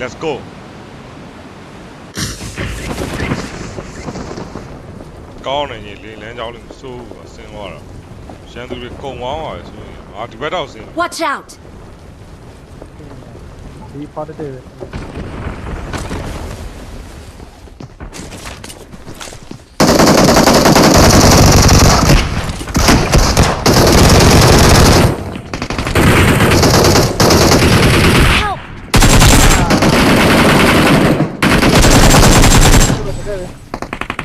let's go ကောင်းနေကြီးလေလမ်းကြောင်းလေးစိုးဘူးဆင်းသွားတာရန်သူတွေကုံဝောင်းပါပဲဆိုရင်အာဒီဘက်တော့ဆင်း Watch out! ဒီဖားတဲ့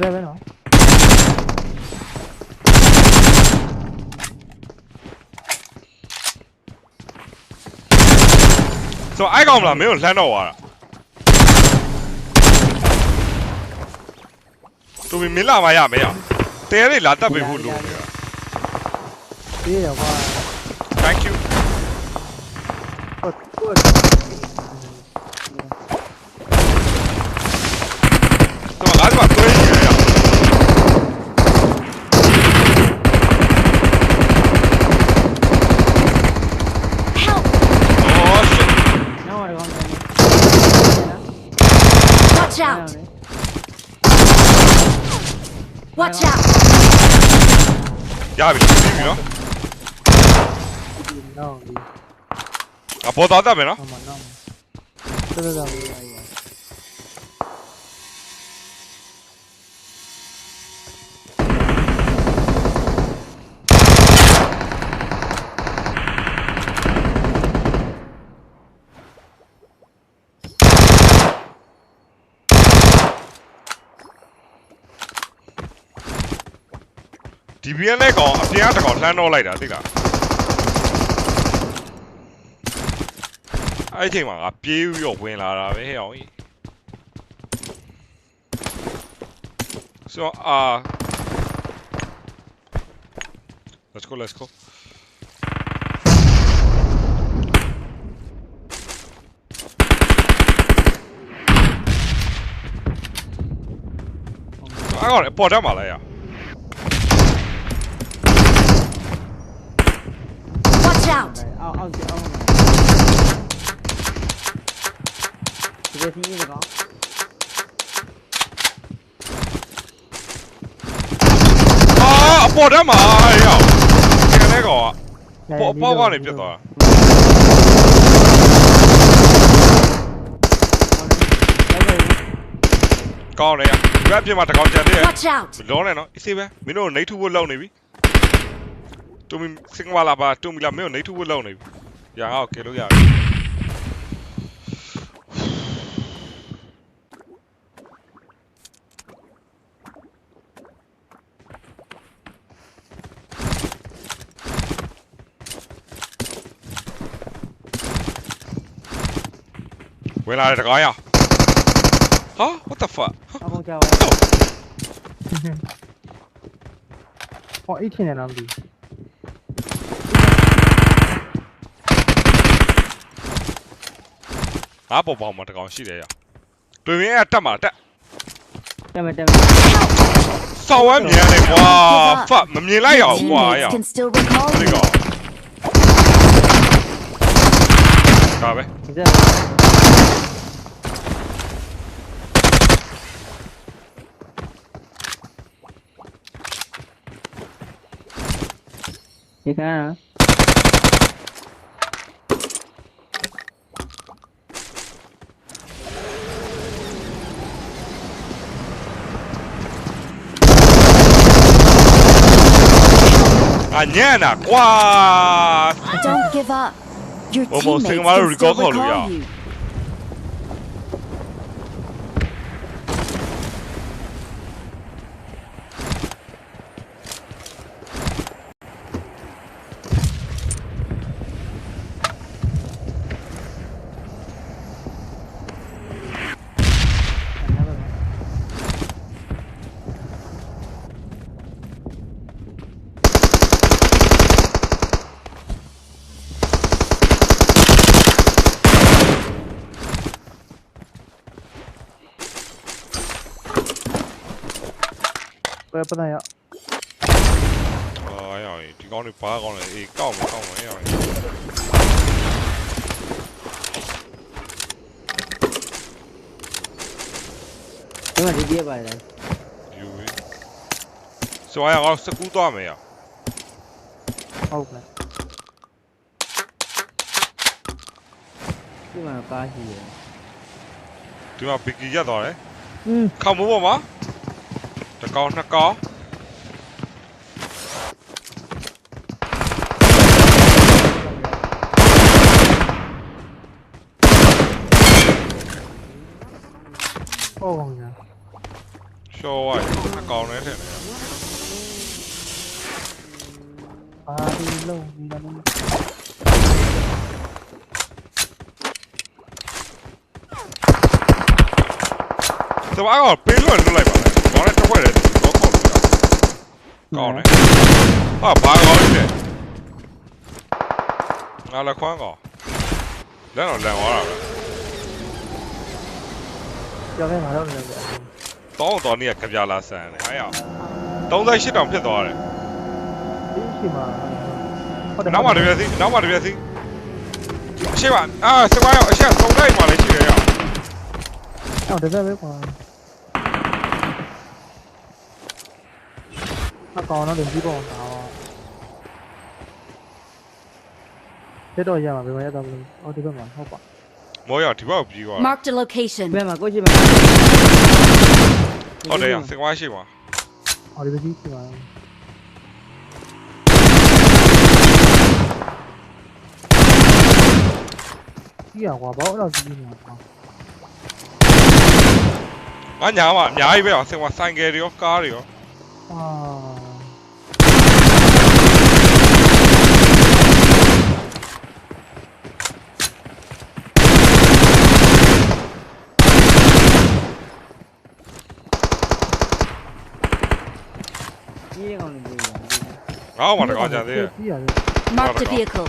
ဒါပဲနော်ဆိုတော့အိုက်ကောင်မလားမင်းကိုလှမ်းတော့သွားတာတူမီမင်းလာမရမရတဲလေးလာတက်ပေးဖို့လိုနေတာ ပြေးရပါ thank you ဟုတ်ဟုတ်ဆိုတော့ငါ့ဘာတွေးနေရအောင် Help! အော် shit နောက်ရအောင်တယ် Watch out! Watch out! ရပြီပြီးပြီနော်နောက်ဒီအပေါ်သားတက်မယ်နော် အမနောက်တော်တော်လေးရရ ဒီဘီယန်နဲ့ကောင်အပြင်ကတကောင်လှမ်းတော့လိုက်တာသိလားအဲ့ဒီအချိန်မှာငါပြေးပြီးတော့ဝင်လာတာပဲဟဲ့အောင်ကြီးဆိုတော့အာ let's go let's go အဲ့ကောင်လေပေါ်တက်မှာလားရ Watch out! အောက်အောက်အောက်ဒီလိုစီးရကောအာအပေါ်တက်မှာဟဲ့အောင်ဒီကနေ့ကောင်ကပေါ်ပေါ်ကနေပြတ်သွားတာကောင်းတယ်ရဘက်ပြင်မှာတကောင်ကြံသေးတယ် Watch out! လောနေနော်အစ်စေးပဲမင်းတို့နေထုဖို့လောက်နေပြီ တူမီစင်ကာလာပါတူမီလာမင်းတို့နေထုဖို့လောက်နေပြီရအောင်ကဲလို့ရတယ်ဝင်လာတယ်တကောင်ရဟာ what the fuck အကောင်ကြောက်ဟောအဲ့ထင်တယ်လားမသိ ငါပေါ်ပေါင်းမှာတကောင်ရှိတယ်ရတွေ့ရင်အတက်မှာတက်တက်မယ်တက်စောင်းဝမ်းမြင်ရတယ်ကွာ fuck မမြင်လိုက်ရအောင်ကွာရ Teammates can still recall ဒီ you. ကောင်ဒါပဲမယ်ဒီကနေ့ mañana. ¡Guau! Don't give up. Your teammates will still recall you. ပဲပဒရအော်ရောင်ဒီကောင်တွေဘာကောင်လဲအေးကောက်မကောက်မရောင်ဒီမှာဒီပြပါလေယူပြီဆိုရအောင်စကူးသွားမယ်ရဟုတ်ကဲ့ဒီမှာကားရှိရယ်ဒီမှာဘီကီရက်သွားတယ်อืมခေါင်းမိုးပေါ်မှာ တစ်ကောင်နှစ်ကောင်ဟုတ်ပါညာရှော့ဝိုင်းနှစ်ကောင်နဲ့ထ င်တယ်အာဒီလုံးဒီလုံးစပါးကပေးလွတ်လွတ်လိုက်ပါလားကောင်းတဲ့တစ်ခွက်လေတော့ခေါက်လို့ကောင်းတယ်ဟာဘာကောင်းလဲငါလည်းခွမ်းကောလမ်းတော့လန်သွားတာပဲကြောက်ခဲ့မှာတော့လည်းပဲတောင်းတော်နေရကြပြလာဆန်တယ်အားရ38တောင်ဖြစ်သွားတယ်ဒီရှိမှာဟုတ်တယ်နောက်မှတပြက်စီနောက်မှတပြက်စီအရှိပါအာစပါးရောအရှိသုံးလိုက်မှလည်းရှိတယ်ရအော်ဒါပဲကွာ အကောင်တော့ဒီကောင်တော့တက်တော့ရမှာဘယ်မှာရတော့မလဲအော်ဒီဘက်မှာဟုတ်ပါမောရဒီဘက်ပြီးသွား Marked a location. ဘယ်မှာကိုရှိမှာဟုတ်တယ်ရစပါးရှိပါအော်ဒီဘက်ကြီးရှိမှာကြီးရကွာဘာလို့အဲ့လိုကြီးနေတာကွာငါညာမှာအများကြီးပဲအောင်စင်ကဆိုင်ကယ်တွေရောကားတွေရော အာကြီးကောင်လေးကြီးငါ့မှာတကောင်ကြသေးတယ်ကြီးရတယ် Marked a vehicle.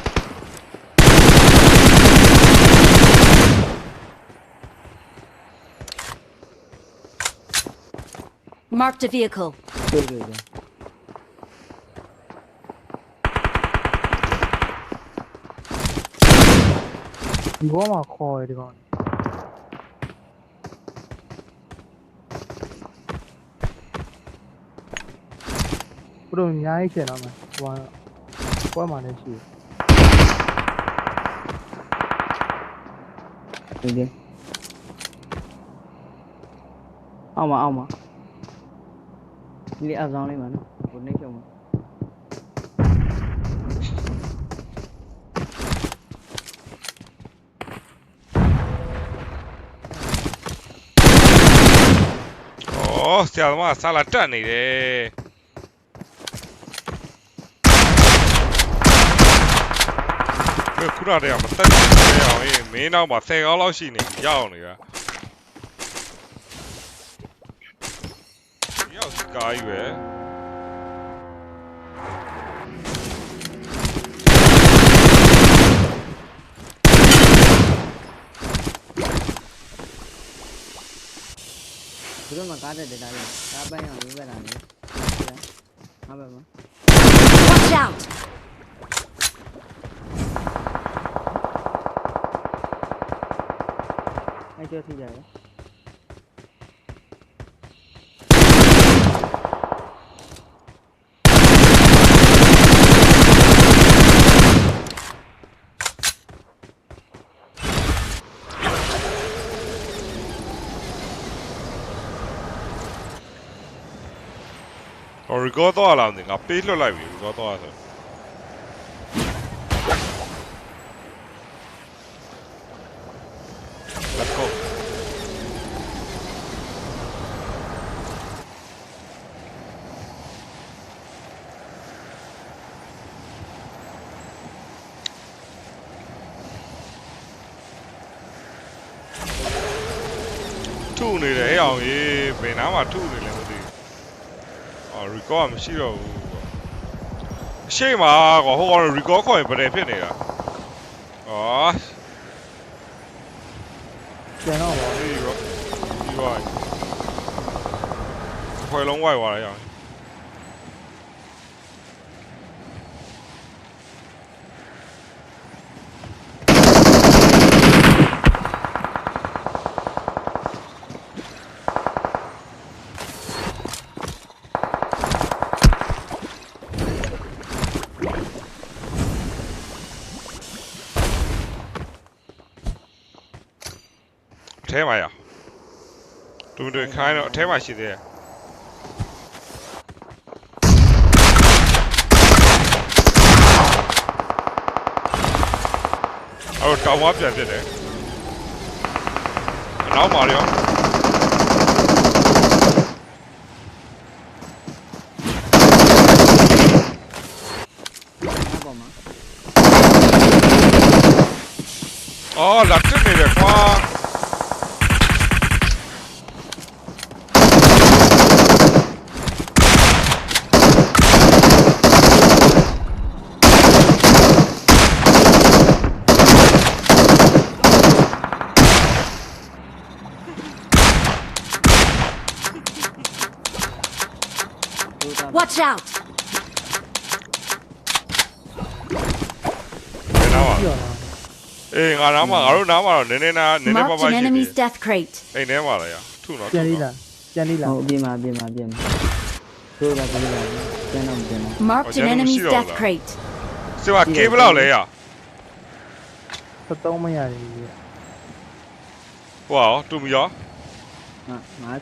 Marked a vehicle. တွေ့တွေ့တယ်ဒီဘောမှာခေါ်ရဒီကောင်ဘုတို့အများကြီးကျန်တော့မယ်ဟိုကပွဲမှာလည်းရှိတယ်တွေ့တယ်အောက်မှာအောက်မှာ ဒီလေးအဆောင်လေးမှာနော်ကိုနေချုံမှာဩဆရာသမားဆာလာတက်နေတယ်ဘယ်ခုနတည်းကမတက်ချင်ရအောင်အေးမင်းနောက်မှာ10ကောင်းလောက်ရှိနေပြီရောက်နေပါ ရောက်စကားကြီးပဲသူတို့မှာကားတက်တယ်ဒါလေးကားပန်းအောင်ရေးပဲတာလေဟာဘယ်မှာ Watch out! အဲ့ကျော်ထိကြ record တော့လာတယ်ငါပေးလွှတ်လိုက်ပြီ record တော့ဆို let's go ထုနေတယ်အဲ့အောင်ကြီးဘယ်နားမှာထုနေလဲမသိဘူးအော် record ကမရှိတော့ဘူးပေါ့အရှိမကွာဟိုကောင် record ခေါ်ရင်ဗတယ်ဖြစ်နေတာအော်ကျန်တော့ပါဒီရောဒီရောခွဲလုံးဝိုက်သွားတယ်ရအောင် ထဲမှာရတူတူခိုင်းတော့အထဲမှာရှိသေးတယ်အဲ့တော့တောင်ဝါပြန်ပြစ်တယ်အနောက်မှာရောပေါ်မှာအော်လာတက်နေတယ်ကွာ Watch out! ဘယ်နားမှာပြီးတော့လားအေးငါနားမှာငါတို့နားမှာတော့နည်းနည်းနားနည်းနည်းပါး Marked ပါ an ရှိတယ် enemy's death crate. အိမ်ထဲမှာလည်းရထုတော့ပြန်လေးလားပြန်လေးလားဟိုအပြင်မှာအပြင်မှာအပြင်မှာဒိုးတာဒိုးတာကျန်တော့မကျန်တော့ Marked Oh, an yeah, enemy's we see all death that. crate. စီမကေဘလောက်လဲရ73မရဘူးဟိုရောတူမီရောငါ55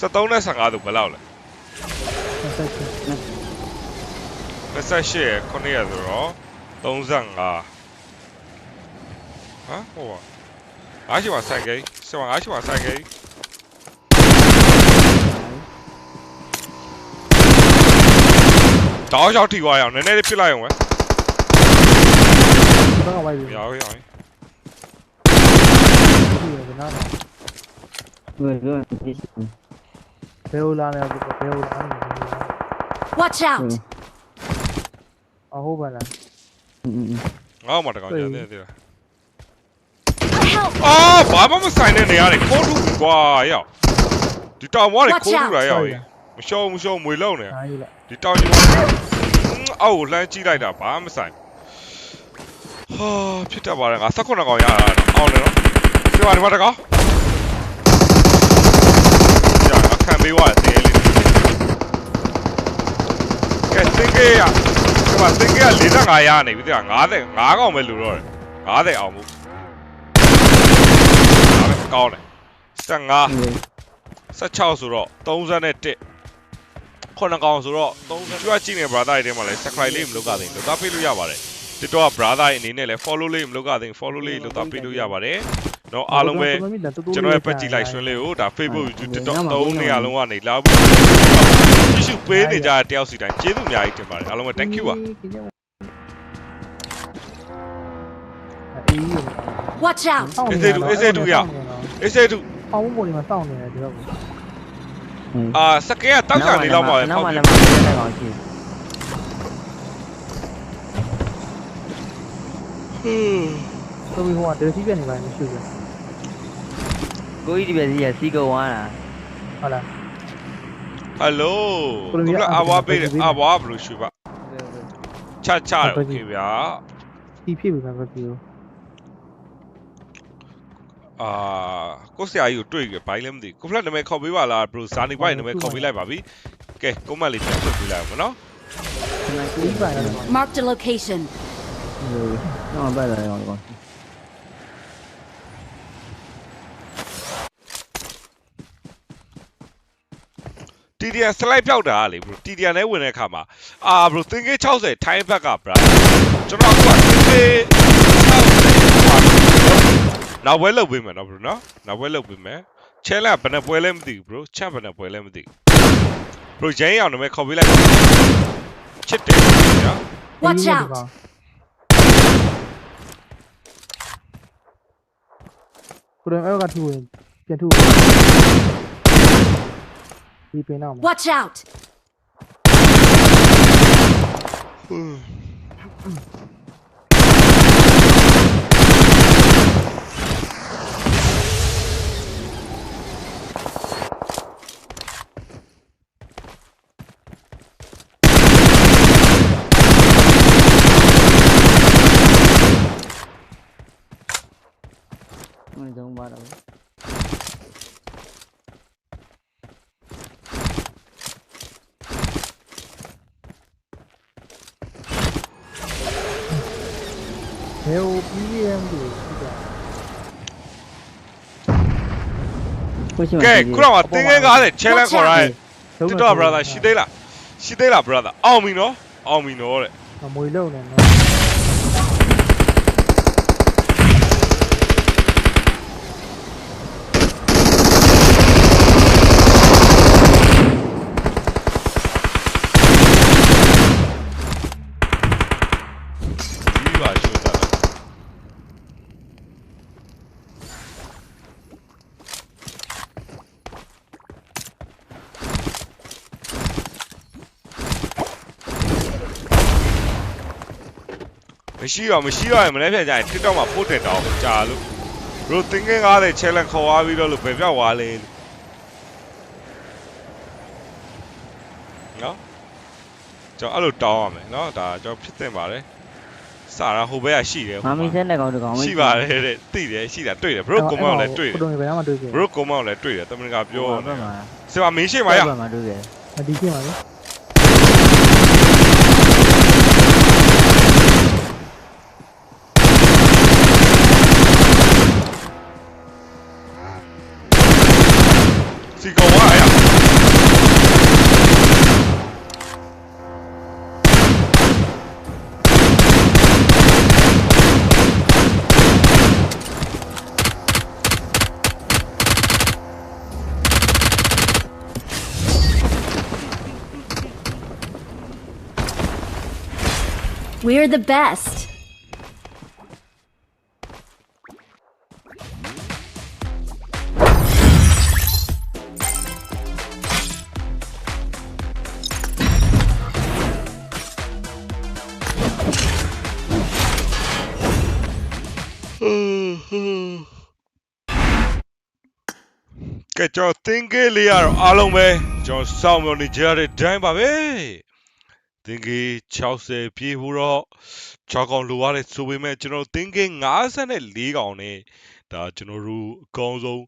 73နဲ့15တို့ဘယ်လောက်လဲဆက်ချက် 28ရယ်9ရယ်ဆိုတော့35ဟမ်ဟိုပါငါရှိမှာဆိုင်ကိန်းစီမငါရှိမှာဆိုင်ကိန်းတောင်းရောက်ထိသွားရအောင်နည်းနည်းလေးပြစ်လိုက်အောင်ဝဲဒီဘက်ကဝိုက်ပြီးရအောင်ရအောင်ပြီးရနားဘယ်လိုဒီဘယ်လိုလာလဲဘယ်လိုလာလဲ Watch out! အဟုတ်ပါလားอืมငါ့မှာတကောင်ကြတယ်တဲ့ Help! အာဘာမှမဆိုင်တဲ့နေရာတွေခိုးထုကွာရောက်ဒီတောင်ဘွားတွေခိုးထုတာရောက်မရှောမရှောမွေလုံးနေအားကြီးလားဒီတောင်ကြီးအောက်ကိုလှမ်းကြည့်လိုက်တာဘာမှမဆိုင်ဟာဖြစ်တတ်ပါတယ်ငါ16ကောင်ရတာအောင်းနေနော်ဒီမှာဒီမှာတကောင်ကြာငါခံပေးသွားတယ်တင်းလေး ကဲတင်းကေးရဒီမှာတင်းကေးက45ရနေပြီတဲ့50 5ကောင်ပဲလူတော့တယ်50အောင်မှု50ကောင်းတယ်15 16ဆိုတော့31ခုနကောင်ဆိုတော့30ကျွတ်ကြည့်နေ brother တွေထဲမှာလည်း subscribe လေးမလုပ်ကြသေးဘူးလုပ်သားပေးလို့ရပါတယ် TikTok က brother တွေအနေနဲ့လည်း follow လေးမလုပ်ကြသေးဘူး follow လေးလုပ်သားပေးလို့ရပါတယ် တော့အားလုံးပဲကျွန်တော်ရဲ့ page လိုက်ဆွဲလေးကိုဒါ Facebook YouTube TikTok သုံးနေရာလုံးကနေလာပြီးကြည့်ရှုပေးနေကြတဲ့တယောက်စီတိုင်းကျေးဇူးအများကြီးတင်ပါတယ်အားလုံးပဲ thank you ပါ Watch out အေးတူအေးတူရအေးတူပေါင်းပေါ်နေမှာစောင့်နေတယ်ဒီတော့အာစကဲတောက်ချာလေးလောက်ပါပဲပေါ့ဟင်းဆိုပြီးဟိုကဒယ်စီပြန်နေပါရင်မရှိဘူး ကိုကြီးဒီပဲစီရစီကုံသွားတာ ဟုတ်လား ဟယ်လိုခုနကအဘွားပေးတယ်အဘွားဘယ်လိုရှိပါချချတယ်โอเคဗျာ ဒီဖြစ်ပြီမှာပဲပြီး အာကိုဆရာကြီးကိုတွေ့ကြဘိုင်းလည်းမသိကိုဖလက်နာမည်ခေါ်ပေးပါလားဘရိုဇာနီဘိုင်းနာမည်ခေါ်ပေးလိုက်ပါပြီကဲကွန်မန့်လေးပြန်ထုတ်ပေးလိုက်အောင်နော် ဒီမှာ ဒီပိုင်းတော့ Marked a location. တော့ပတ်လာရောကော င်တီဒီယန်စလိုက်ပြောက်တာလေဘရိုတီဒီယန်လည်းဝင်တဲ့အခါမှာအာဘရိုသင်္ကေး60ထိုင်းဘက်ကဘရာကျွန်တော်ကသင်္ကေး60နောက်ဘွဲလုပ်ပေးမယ်နော်ဘရိုနော်နောက်ဘွဲလုပ်ပေးမယ်ချဲလာဘယ်နှပွဲလဲမသိဘူးဘရိုချန်ဘယ်နှပွဲလဲမသိဘူးဘရိုရင်းအောင်နာမည်ခေါ်ပေးလိုက်ချစ်တယ်နော် Watch out! ကိုရင်အဲ့ကထူဝင်ပြန်ထူ ဒီပင်တော့ Watch out! မင်းဆုံး 没有 BM 的是吧？ကဲခုနကတင်းခဲကားတဲ့ channel ခေါ်ရဲ TikTok brother ရှိသေးလားရှိသေးလား brother အောင်ပြီနော်အောင်ပြီနော်တဲ့မွေလုံးနဲ့နော် မရှိတော့မရှိတော့ရင်မနေ့ပြန်ကြရင် TikTok မှာ post တင်တော့ကြာလို့တို့တင်းငယ်90 challenge ခေါ်သွားပြီးတော့လို့ဘယ်ပြောက်သွားလဲနော်ကျွန်တော်အဲ့လိုတောင်းရမယ်နော်ဒါကျွန်တော်ဖြစ်တင်ပါတယ်စာရဟိုဘက်ကရှိတယ်ဟိုမမှာမီစက်လက်ကောင်တကောင်ရှိပါတယ်တဲ့သိတယ်ရှိတာတွေ့တယ်ဘရိုကုံမောင်လည်းတွေ့တယ်ဘရိုဘယ်မှာတွေ့ခဲ့ဘရိုကုံမောင်လည်းတွေ့တယ်တမန်ကပြောဘနေက်မှာစပါမင်းရှိမရဘက်မှာတွေ့ခဲ့မဒီချင်းပါလေ စီကောင်ဝါရ We're the best. ကဲကျွန်တော်သင်္ကေးလေးရတော့အားလုံးပဲကျွန်တော်စောင့်မျှော်နေကြတဲ့တိုင်းပါပဲသင်္ကေး60ပြေးဖို့တော့6កောင်လိုရတယ်ဆိုပေမဲ့ကျွန်တော်သင်္ကေး54កောင်နဲ့ဒါကျွန်တော်တို့အကောင်းဆုံး